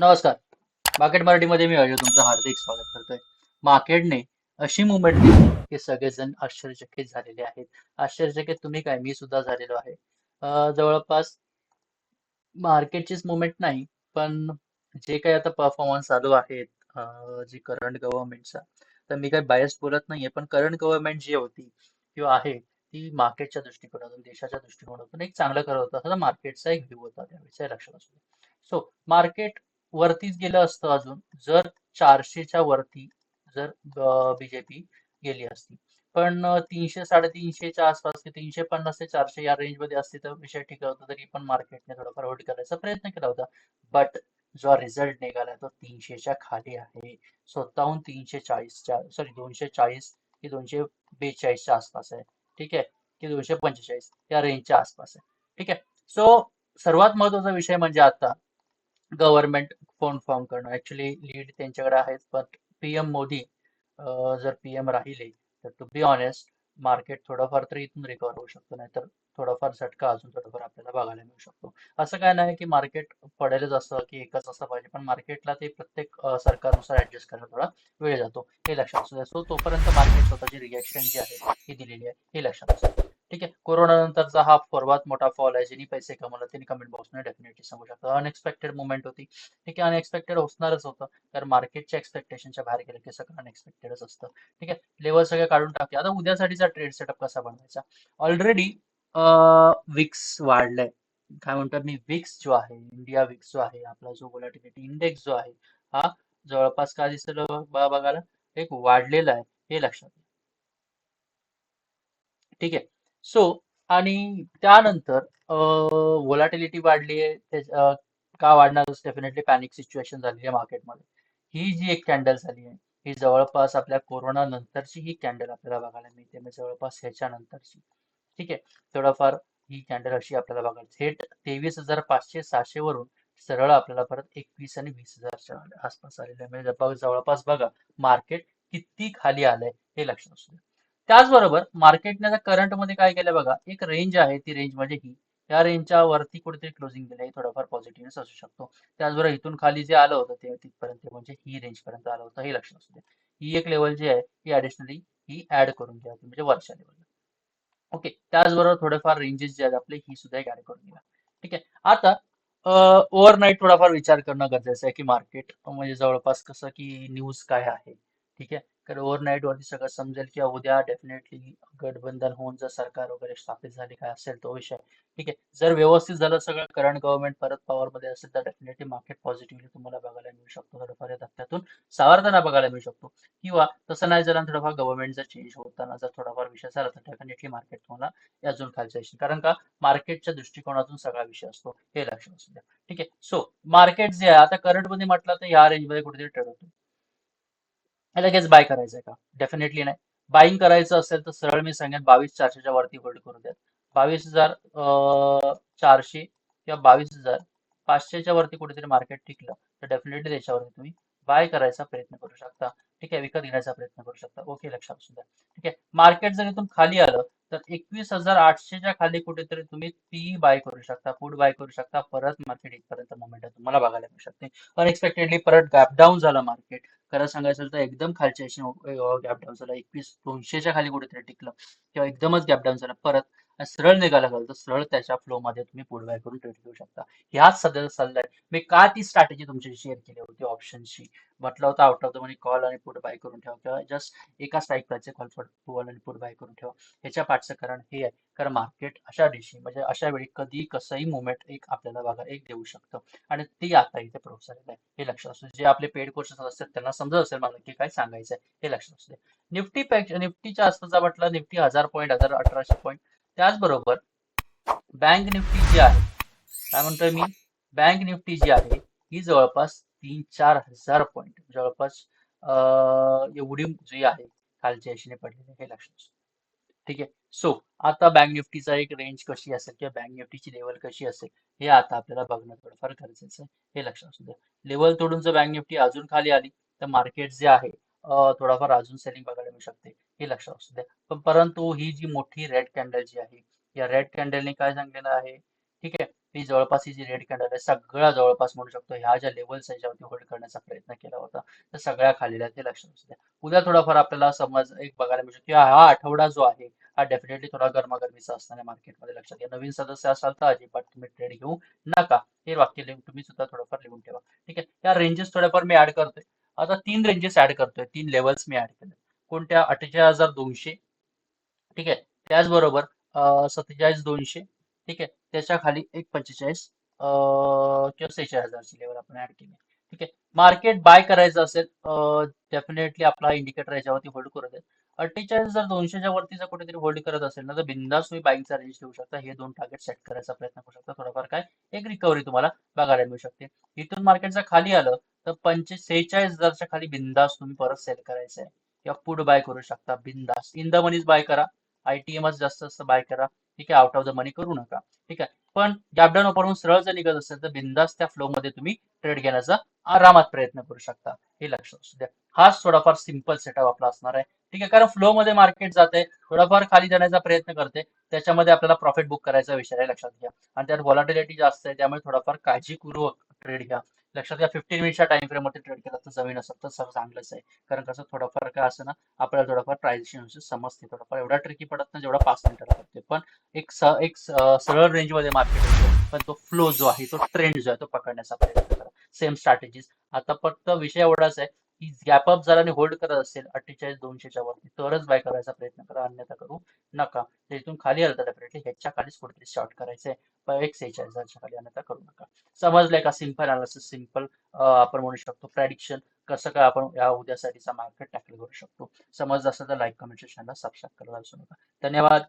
नमस्कार. मार्केट मराठीमध्ये मी अजय तुमचं हार्दिक स्वागत करतोय. मार्केटने अशी मुवमेंट दिली की सगळेजण आश्चर्यचकित झालेले आहेत. आश्चर्यचकित तुम्ही काय? मी सुद्धा झालेलो आहे. जवळपास मार्केटचीच मुवमेंट नाही पण जे काही आता परफॉर्मन्स चालू आहेत जे जी करंट गव्हर्नमेंटचा तर मी काही बायस बोलत नाहीये पण करंट गव्हर्नमेंट जी होती किंवा आहे ती मार्केटच्या दृष्टिकोनातून देशाच्या दृष्टिकोनातून एक चांगलं करत होता. मार्केटचा एक व्ह्यू होता त्यावेळेचा लक्षात असतो सो मार्केट वरतीच गेलं असतं अजून. जर चारशेच्या वरती जर बीजेपी गेली असती. पण तीनशे साडेतीनशेच्या आसपास तीनशे पन्नास ते चारशे या रेंजमध्ये असते तर विषय ठीक होता. तरी पण मार्केटने थोडाफार होल्ड करायचा प्रयत्न केला होता. बट जो रिझल्ट निघाला तो तीनशेच्या खाली आहे. स्वतःहून तीनशे चाळीसच्या सॉरी दोनशे चाळीस की दोनशे बेचाळीसच्या आसपास आहे. ठीक आहे? की दोनशे पंचेचाळीस या रेंजच्या आसपास आहे. ठीक आहे? सो सर्वात महत्त्वाचा विषय म्हणजे आता गव्हर्नमेंट कोण फॉर्म करणं. ऍक्च्युली लीड त्यांच्याकडे आहेच पण पीएम मोदी जर पीएम राहिले तर टू बी ऑनेस्ट मार्केट थोडंफार तरी इथून रिकवर होऊ शकतो नाहीतर थोडाफार झटका अजून थोडंफार आपल्याला बघायला मिळू शकतो. असं काय नाही की मार्केट पडेलच असं की एकच असं पाहिजे पण मार्केटला ते प्रत्येक सरकारनुसार ऍडजस्ट करायला थोडा वेळ जातो. हे लक्षात असू द्या. सो तोपर्यंत मार्केट स्वतःची रिॲक्शन जी आहे ही दिलेली आहे हे लक्षात असू द्या. ठीक आहे. कोरोना नंतरचा हा सर्वात मोठा फॉल आहे. ज्यांनी पैसे कमवला त्यांनी कमेंट बॉक्सने डेफिनेटली सांगू शकतो. अनएक्सपेक्टेड मुवमेंट होती. ठीक आहे अनएक्सपेक्टेड असणारच होतं. तर मार्केटच्या एक्सपेक्टेशनच्या बाहेर गेलं की सगळं अनएक्सपेक्टेडच असतं. ठीक आहे लेवल सगळं काढून टाकते आता उद्यासाठीचा ट्रेड सेटअप कसा बनवायचा? ऑलरेडी विक्स वाढलाय. काय म्हणतात मी? विक्स जो आहे इंडिया विक्स जो आहे आपला जो व्होलॅटिलिटी इंडेक्स जो आहे हा जवळपास काय दिसलं बघा बघायला? एक वाढलेला आहे. हे लक्षात ठीक आहे सो आणि त्यानंतर व्होलॅटिलिटी वाढली आहे. का वाढणार डेफिनेटली पॅनिक सिच्युएशन झालेली आहे मार्केटमध्ये ही जी एक कॅन्डल झाली आहे ही जवळपास आपल्या कोरोना नंतरची ही कॅन्डल आपल्याला बघायला मिळते. म्हणजे जवळपास ह्याच्या नंतरची. ठीक आहे? थोडंफार ही कॅन्डल अशी आपल्याला बघायला थेट तेवीस हजार पाचशे सहाशे वरून सरळ आपल्याला परत एकवीस आणि वीस हजारच्या आसपास आलेलं आहे. म्हणजे जवळपास बघा मार्केट किती खाली आलंय हे लक्षात असू द्या. त्याचबरोबर मार्केटने आता करंटमध्ये काय केलं बघा एक रेंज आहे ती रेंज म्हणजे ही. या रेंजच्या वरती कुठेतरी क्लोजिंग दिलं थोडंफार पॉझिटिव्ह असू शकतो. त्याचबरोबर इथून खाली जे आलं होतं ते तिथपर्यंत म्हणजे ही रेंज पर्यंत आलं होतं हे लक्षात असू द्या. ही एक लेवल जी आहे ही ऍडिशनली ही ऍड करून घ्या म्हणजे वरच्या लेवलला ओके त्याचबरोबर थोडेफार रेंजेस जे आहेत आपले ही सुद्धा एक ऍड करून घ्या. ठीक आहे आता ओव्हरनाईट थोडाफार विचार करणं गरजेचं आहे की मार्केट म्हणजे जवळपास कसं की न्यूज काय आहे. ठीक आहे कारण ओव्हरनाईट वरती सगळं समजेल किंवा उद्या डेफिनेटली गठबंधन होऊन जर सरकार वगैरे स्थापित झाली काय असेल तो विषय. ठीक आहे. जर व्यवस्थित झालं सगळं करंट गव्हर्नमेंट परत पॉवर मध्ये असेल तर डेफिनेटली मार्केट पॉझिटिव्हली तुम्हाला बघायला मिळू शकतो. थोडंफार धक्क्यातून सावरताना बघायला मिळू शकतो. किंवा तसं नाही झालं आणि थोडंफार गव्हर्नमेंट जर चेंज होताना जर थोडाफार विषय झाला तर डेफिनेटली मार्केट तुम्हाला अजून खालच्या येईल. कारण का? मार्केटच्या दृष्टिकोनातून सगळा विषय असतो. हे लक्षात असू द्या. ठीक आहे. सो मार्केट जे आहे आता करंटमध्ये म्हटलं तर या रेंजमध्ये कुठेतरी ट्रेड होतो. लगेच बाय करायचंय का? डेफिनेटली नाही. बाईंग करायचं असेल तर सरळ मी सांगेन बावीस चारशेच्या वरती होल्ड करू द्या बावीस हजार चारशे किंवा बावीस हजार पाचशेच्या वरती कुठेतरी मार्केट टिकलं तर डेफिनेटली त्याच्यावरती तुम्ही बाय करायचा प्रयत्न करू शकता. ठीक आहे? विकत घेण्याचा प्रयत्न करू शकता. ओके लक्षात असू द्या ठीक आहे? मार्केट जर इथून खाली आलं तर एकवीस हजार आठशेच्या खाली कुठेतरी तुम्ही ती बाय करू शकता फूड बाय करू शकता. परत मार्केट इथपर्यंत मोमेंट तुम्हाला बघायला मिळू शकते. अनएक्सपेक्टेडली परत गॅप डाऊन झालं मार्केट खरं सांगायचं तर एकदम खालच्या गॅप डाऊन झाला. एकवीस दोनशेच्या खाली कुठेतरी टिकलं. किंवा एकदमच गॅप डाऊन झाला. परत सरळ निघायला झालं तर सरळ त्याच्या फ्लो मध्ये तुम्ही पुढे बाय करून ट्रेड घेऊ शकता. ह्याच सध्याचा सल्ला आहे मी का ती स्ट्रॅटेजी तुमच्याशी शेअर केली होती ऑप्शनची म्हटलं होतं out of the money call आणि पुढ बाय करून ठेवा किंवा जस्ट एका स्ट्राईक प्राईसचे कॉल फॉर कॉल आणि पुढ बाय करून ठेवा. ह्याच्या पाठचं कारण हे आहे. कारण मार्केट अशा दिवशी म्हणजे अशा वेळी कधी कसंही मुवमेंट एक आपल्याला बघा एक देऊ शकतं. आणि ती आता इथे प्रूफ झालेलं आहे. हे लक्षात असू जे आपले पेड कोर्सेस असतात त्यांना समजत असेल मला नक्की काय सांगायचं आहे हे लक्षात असू दे. निफ्टी निफ्टीच्या आसपासचा म्हटलं निफ्टी हजार पॉईंट हजार अठराशे पॉईंट त्याचबरोबर बँक निफ्टी जी आहे काय म्हणतोय मी? बँक निफ्टी जी आहे ही जवळपास तीन चार हजार पॉईंट जवळपास एवढी जी आहे खालच्या दिशेने पडलेली हे लक्षात ठीक आहे? सो आता बँक निफ्टीचा एक रेंज कशी असेल किंवा बँक निफ्टीची लेवल कशी असेल हे आता आपल्याला बघणं थोडंफार गरजेचं आहे हे लक्षात असू द्या. लेवल तोडून जर बँक निफ्टी अजून खाली आली तर मार्केट जे आहे थोडाफार अजून सेलिंग बघायला मिळू शकते. हे लक्षात असू द्या. पण परंतु ही जी मोठी रेड कॅन्डल जी आहे या रेड कॅन्डलने काय सांगलेलं आहे? ठीक आहे. ही जवळपास ही जी रेड कॅन्डल आहे सगळा जवळपास म्हणू शकतो ह्या ज्या लेवल्स याच्यावरती होल्ड करण्याचा प्रयत्न केला होता त्या सगळ्या खालेल्या ते लक्षात असू द्या. उद्या थोडाफार आपल्याला समज एक बघायला मिळू शकतो की हा आठवडा जो आहे हा डेफिनेटली थोडा गरमागरमीचा असणार आहे मार्केटमध्ये लक्षात घ्या. नवीन सदस्य असाल तर अजिबात तुम्ही ट्रेड घेऊ नका. हे वाक्य लिहून तुम्ही सुद्धा थोडंफार लिहून ठेवा. ठीक आहे. या रेंजेस थोड्याफार मी ऍड करतोय. आता तीन रेंजेस ऍड करतोय. तीन लेवल्स मी ऍड केले कोणत्या अठ्ठेचाळीस हजार दोनशे. ठीक आहे? त्याचबरोबर सत्तेचाळीस दोनशे. ठीक आहे? त्याच्याखाली एक पंचेचाळीस किंवा सेहेचाळीस हजारची लेवल आपण ऍड केली. ठीक आहे? मार्केट बाय करायचं असेल डेफिनेटली आपला इंडिकेटर याच्यावरती होल्ड करत आहे. अठ्ठेचाळीस हजार दोनशेच्या वरती जर कुठेतरी होल्ड करत असेल ना तर बिंदास तुम्ही बाईंगचा रेंज ठेवू शकता. हे दोन टार्गेट सेट करायचा प्रयत्न करू शकता. थोडंफार काय? एक रिकव्हरी तुम्हाला बघायला मिळू शकते. इथून मार्केट जर खाली आलं तर पंचे सेहेचाळीस हजारच्या खाली बिंदास तुम्ही परत सेल करायचं आहे किंवा पुढ बाय करू शकता? बिंदास. इन द मनीच बाय करा. आयटीएमच जास्त जास्त बाय करा. ठीक आहे? आउट ऑफ द मनी करू नका. ठीक आहे? पण गॅपडाऊन वापरून सरळ जर निघत असेल तर बिंदास त्या फ्लो मध्ये तुम्ही ट्रेड घेण्याचा आरामात प्रयत्न करू शकता. हे लक्षात असू द्या. हाच थोडाफार सिंपल सेटअप आपला असणार आहे. ठीक आहे? कारण फ्लो मध्ये मार्केट जाते थोडाफार खाली जाण्याचा प्रयत्न करते. त्याच्यामध्ये आपल्याला प्रॉफिट बुक करायचा विषय आहे लक्षात घ्या. आणि त्यात व्हॉलाटिलिटी जास्त आहे त्यामुळे थोडाफार काळजीपूर्वक ट्रेड घ्या. लक्षात घ्या फिफ्टीन मिनिटच्या टाइम फ्रेममध्ये ट्रेड केला तर जमीन असेल तर सर चांगलंच आहे. कारण कसं थोडंफार काय असं ना आपल्याला थोडंफार ट्रान्झॅक्शन समजते. थोडंफार एवढा ट्रिकी पडत नाही जेवढा पाच मिनिटाला पडते पण एक स एक सरळ रेंजमध्ये मार्केट असतो पण तो फ्लो जो आहे तो ट्रेंड जो आहे तो पकडण्याचा प्रयत्न करा. सेम स्ट्रॅटेजीज आता फक्त विषय एवढाच आहे ही गॅप अप जर आणि होल्ड करत असेल अठ्ठेचाळीस दोनशेच्या वरती तरच बाय करायचा प्रयत्न करा. अन्यथा करू नका. तर इथून खाली आलं तर डेफिनेटली ह्याच्या खालीच कुठेतरी शॉर्ट करायचंय. पण एक सेहेचाळीस हजारच्या खाली अन्यथा करू नका. समजलंय का? सिंपल अनालिसिस सिंपल आपण म्हणू शकतो. प्रॅडिक्शन कसं काय आपण या उद्यासाठीचा मार्केट टॅकल करू शकतो? समज असेल तर लाईक कमेंट सेशनला सबस्क्राईब करायला विसरू नका. धन्यवाद.